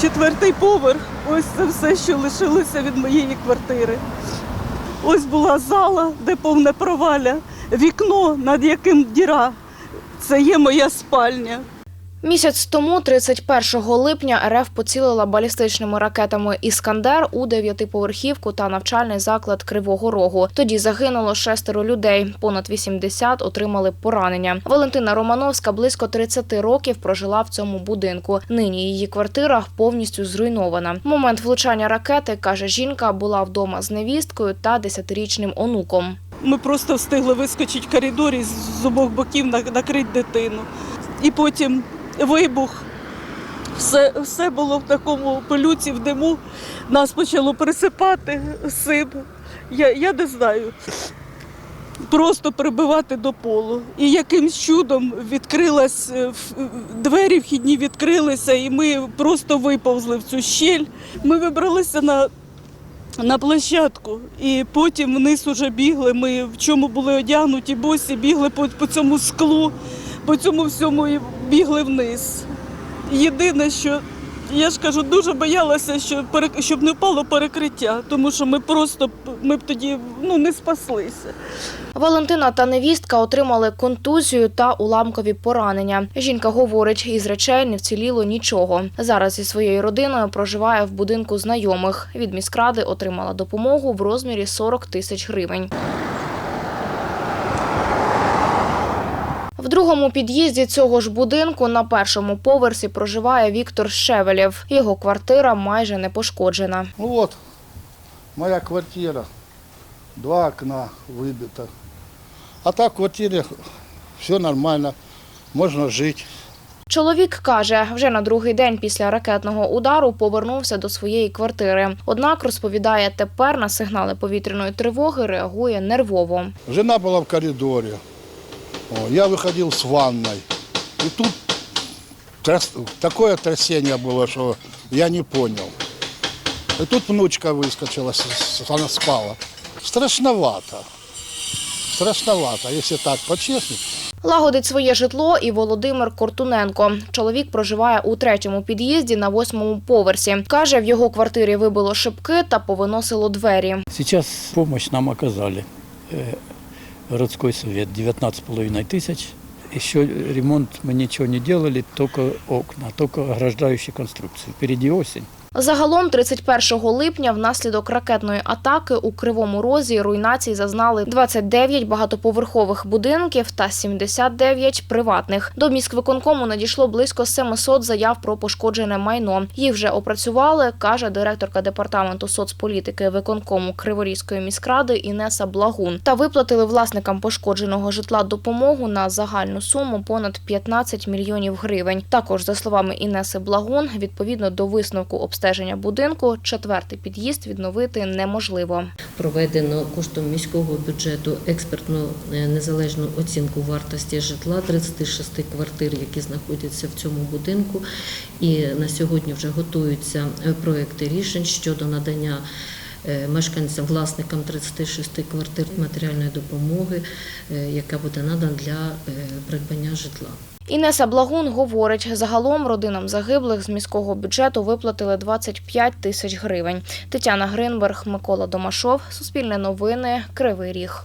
четвертий поверх. Ось це все, що лишилося від моєї квартири. Ось була зала, де повне проваля, вікно, над яким діра. Це є моя спальня. Місяць тому, 31 липня, РФ поцілила балістичними ракетами Іскандер у дев'ятиповерхівку та навчальний заклад Кривого Рогу. Тоді загинуло шестеро людей. Понад 80 отримали поранення. Валентина Романовська близько 30 років прожила в цьому будинку. Нині її квартира повністю зруйнована. В момент влучання ракети каже жінка, була вдома з невісткою та 10-річним онуком. Ми просто встигли вискочити в коридорі з обох боків на- накрити дитину. І потім вибух. Все, все було в такому пилюці, в диму. Нас почало присипати сип. Я, я не знаю. Просто прибивати до полу. І якимсь чудом відкрилась е, двері вхідні відкрилися, і ми просто виповзли в цю щель. Ми вибралися на на площадку. І потім вниз уже бігли. Ми в чому були одягнуті, босі бігли по, по цьому склу, по цьому всьому бігли вниз. Єдине, що я ж кажу, дуже боялася, що щоб не впало перекриття, тому що ми просто ми б тоді ну, не спаслися. Валентина та невістка отримали контузію та уламкові поранення. Жінка говорить, із речей не вціліло нічого. Зараз зі своєю родиною проживає в будинку знайомих. Від міськради отримала допомогу в розмірі 40 тисяч гривень. Другому під'їзді цього ж будинку на першому поверсі проживає Віктор Шевелєв. Його квартира майже не пошкоджена. Ну вот, моя квартира. Два окна выбито. А так в квартире все нормально, можно жить. Чоловік каже, вже на другий день після ракетного удару повернувся до своєї квартири. Однак розповідає, тепер на сигнали повітряної тривоги реагує нервово. Жена была в коридоре. О, я выходил с ванной. И тут тряс- такое трясение было, что я не понял. И тут внучка выскочила, с- с- она спала. Страшновато. Страшновато, если так по-честному. Лагодить своє житло і Володимир Кортуненко. Чоловік проживає у третьому під'їзді на восьмому поверсі. Каже, в його квартирі вибило шибки та повиносило двері. Сейчас помощь нам оказали. Э, Городской совет 19,5 тысяч. Еще ремонт мы ничего не делали, только окна, только ограждающие конструкции. Впереди осень. Загалом, 31 липня, внаслідок ракетної атаки у Кривому Розі руйнацій зазнали 29 багатоповерхових будинків та 79 приватних. До міськвиконкому надійшло близько 700 заяв про пошкоджене майно. Їх вже опрацювали, каже директорка департаменту соцполітики виконкому Криворізької міськради Інеса Благун. Та виплатили власникам пошкодженого житла допомогу на загальну суму понад 15 мільйонів гривень. Також, за словами Інеси Благун, відповідно до висновку обстеження будинку, четвертий під'їзд відновити неможливо. Проведено коштом міського бюджету експертну е, незалежну оцінку вартості житла 36 квартир, які знаходяться в цьому будинку. І на сьогодні вже готуються е, проекти рішень щодо надання е, мешканцям, власникам 36 квартир матеріальної допомоги, яка буде надана для придбання житла. Інеса Благун говорить, загалом родинам загиблих з міського бюджету виплатили 25 тисяч гривень. Тетяна Гринберг, Микола Домашов, Суспільне новини, Кривий Ріг.